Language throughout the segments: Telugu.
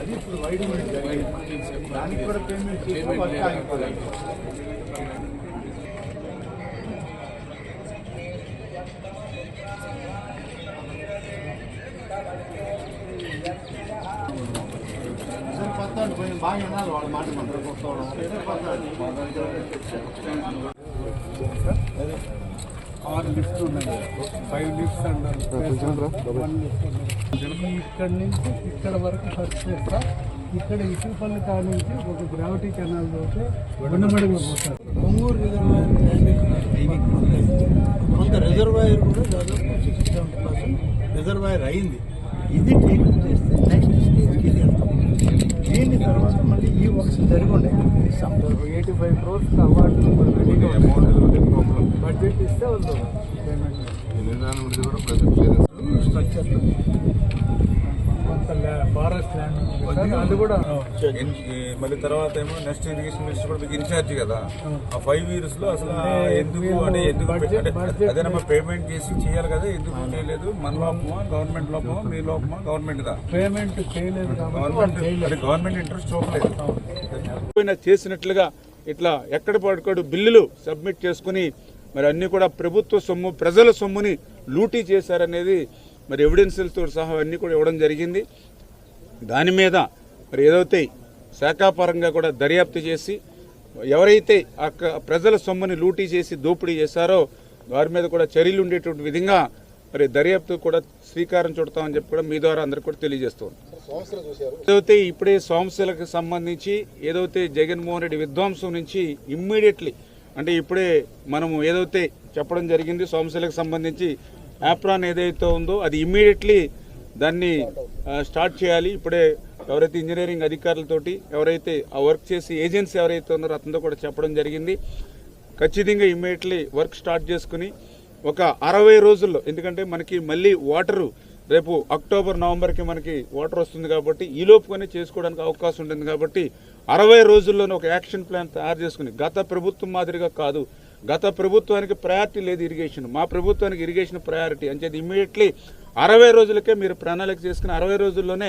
అది ఇప్పుడు వైడ్ దానికి కూడా పేమెంట్ చేసి వర్క్ ఆగిపోలేదు సార్ కొత్త వాడు పోయి బాగా వినాలి వాళ్ళ మాట మాత్రం కొత్త వాడు. సార్ కొత్త వాడు. ఆరు లిఫ్ట్ ఉన్నాయి. ఫైవ్ లిఫ్ట్స్ అన్నారు వన్ లిఫ్ట్ ఉన్నది. ఇక్కడ నుంచి ఇక్కడ వరకు ఖర్చు చేస్తా. ఇక్కడ ఇసుపల్లి కాడ నుంచి ఒక గ్రావిటీ కెనాల్ పోతే గుండమడిలో పోతారు ఒంగూరు రిజర్వాయర్ కొంత రిజర్వాయర్ కూడా దాదాపు సిక్స్టీ సెవెంటీ పర్సెంట్ రిజర్వాయర్ అయింది. ఇది ట్రీట్మెంట్ చేస్తే నెక్స్ట్ స్టేజ్కి ఇది దీని తర్వాత మళ్ళీ ఈ వర్క్స్ జరిగి ఉన్నాయి ఇస్తాం ఎయిటీ ఫైవ్ క్రోర్స్ అవార్డు రెడీగా పేమెంట్ స్ట్రక్చర్ ఫారెస్ట్ ల్యాండ్ అది కూడా మళ్ళీ తర్వాత ఏమో నెక్స్ట్ ఇరిగేషన్ మినిస్టర్ కూడా మీకు ఇన్ఛార్జ్ కదా ఆ ఫైవ్ ఇయర్స్లో అసలు ఎందుకు అంటే ఎందుకు అదేనమ్మా పేమెంట్ చేసి చేయాలి కదా ఎందుకు చేయలేదు మన లోపమా గవర్నమెంట్ లోపమా మీ లోపమా గవర్నమెంట్ దా పేమెంట్ చేయలేదు గవర్నమెంట్ గవర్నమెంట్ ఇంట్రెస్ట్ చూపలేదు పోయినా చేసినట్లుగా ఇట్లా ఎక్కడ పడుకోడు బిల్లులు సబ్మిట్ చేసుకుని మరి అన్ని కూడా ప్రభుత్వ సొమ్ము ప్రజల సొమ్ముని లూటీ చేశారనేది మరి ఎవిడెన్సులతో సహా అన్ని కూడా ఇవ్వడం జరిగింది. దాని మీద మరి ఏదైతే శాఖాపరంగా కూడా దర్యాప్తు చేసి ఎవరైతే ఆ ప్రజల సొమ్ముని లూటీ చేసి దోపిడీ చేశారో వారి మీద కూడా చర్యలు ఉండేటువంటి విధంగా మరి దర్యాప్తు కూడా శ్రీకారం చుడతామని చెప్పి కూడా మీ ద్వారా అందరికి కూడా తెలియజేస్తాం ఏదైతే ఇప్పుడే సోమశిలకు సంబంధించి ఏదైతే జగన్మోహన్ రెడ్డి విధ్వంసం నుంచి ఇమ్మీడియట్లీ అంటే ఇప్పుడే మనము ఏదైతే చెప్పడం జరిగింది సోమశిలకు సంబంధించి యాప్రాన్ ఏదైతే ఉందో అది ఇమ్మీడియట్లీ దాన్ని స్టార్ట్ చేయాలి. ఇప్పుడే ఎవరైతే ఇంజనీరింగ్ అధికారులతోటి ఎవరైతే ఆ వర్క్ చేసి ఏజెన్సీ ఎవరైతే ఉన్నారో అతనితో కూడా చెప్పడం జరిగింది. ఖచ్చితంగా ఇమ్మీడియట్లీ వర్క్ స్టార్ట్ చేసుకుని ఒక అరవై రోజుల్లో ఎందుకంటే మనకి మళ్ళీ వాటరు రేపు అక్టోబర్ నవంబర్కి మనకి వాటర్ వస్తుంది కాబట్టి ఈ లోపుగానే చేసుకోవడానికి అవకాశం ఉంటుంది కాబట్టి అరవై రోజుల్లోనే ఒక యాక్షన్ ప్లాన్ తయారు చేసుకుని గత ప్రభుత్వం మాదిరిగా కాదు గత ప్రభుత్వానికి ప్రయారిటీ లేదు ఇరిగేషన్. మా ప్రభుత్వానికి ఇరిగేషన్ ప్రయారిటీ. అంచేది ఇమ్మీడియట్లీ అరవై రోజులకే మీరు ప్రణాళిక చేసుకుని అరవై రోజుల్లోనే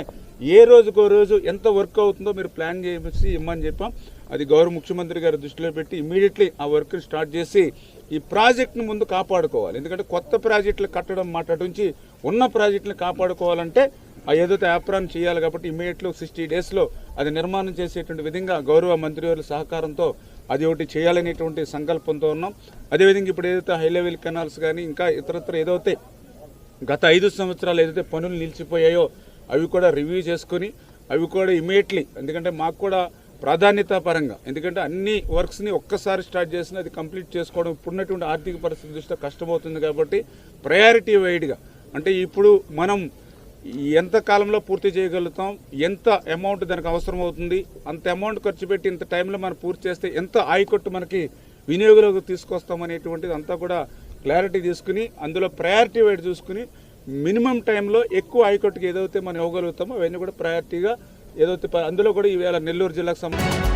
ఏ రోజుకో రోజు ఎంత వర్క్ అవుతుందో మీరు ప్లాన్ చేసి ఇమ్మని చెప్పాం. అది గౌరవ ముఖ్యమంత్రి గారి దృష్టిలో పెట్టి ఇమీడియట్లీ ఆ వర్క్ని స్టార్ట్ చేసి ఈ ప్రాజెక్ట్ను ముందు కాపాడుకోవాలి. ఎందుకంటే కొత్త ప్రాజెక్టులు కట్టడం మాట్లాడించి ఉన్న ప్రాజెక్టులు కాపాడుకోవాలంటే ఆ ఏదైతే యాప్రాన్ చేయాలి కాబట్టి ఇమీడియట్లో సిక్స్టీ డేస్లో అది నిర్మాణం చేసేటువంటి విధంగా గౌరవ మంత్రివర్యుల సహకారంతో అది ఒకటి చేయాలనేటువంటి సంకల్పంతో ఉన్నాం. అదేవిధంగా ఇప్పుడు ఏదైతే హై లెవెల్ కెనాల్స్ కానీ ఇంకా ఇతరత్ర ఏదైతే గత ఐదు సంవత్సరాలు ఏదైతే పనులు నిలిచిపోయాయో అవి కూడా రివ్యూ చేసుకొని అవి కూడా ఇమీడియట్లీ ఎందుకంటే మాకు కూడా ప్రాధాన్యత పరంగా ఎందుకంటే అన్ని వర్క్స్ని ఒక్కసారి స్టార్ట్ చేసిన అది కంప్లీట్ చేసుకోవడం ఇప్పుడున్నటువంటి ఆర్థిక పరిస్థితి దృష్ట్యా కష్టమవుతుంది కాబట్టి ప్రయారిటీ వైడ్గా అంటే ఇప్పుడు మనం ఎంత కాలంలో పూర్తి చేయగలుగుతాం ఎంత అమౌంట్ దానికి అవసరం అవుతుంది అంత అమౌంట్ ఖర్చు పెట్టి ఇంత టైంలో మనం పూర్తి చేస్తే ఎంత ఆయికొట్టు మనకి వినియోగంలోకి తీసుకొస్తాం అనేటువంటిది అంతా కూడా క్లారిటీ తీసుకుని అందులో ప్రయారిటీ వైడ్ చూసుకుని మినిమం టైంలో ఎక్కువ ఆయికొట్టుకు ఏదైతే మనం ఇవ్వగలుగుతామో అవన్నీ కూడా ప్రయారిటీగా ఏదైతే ప- అందులో కూడా ఈవేళ నెల్లూరు జిల్లాకు సంబంధించి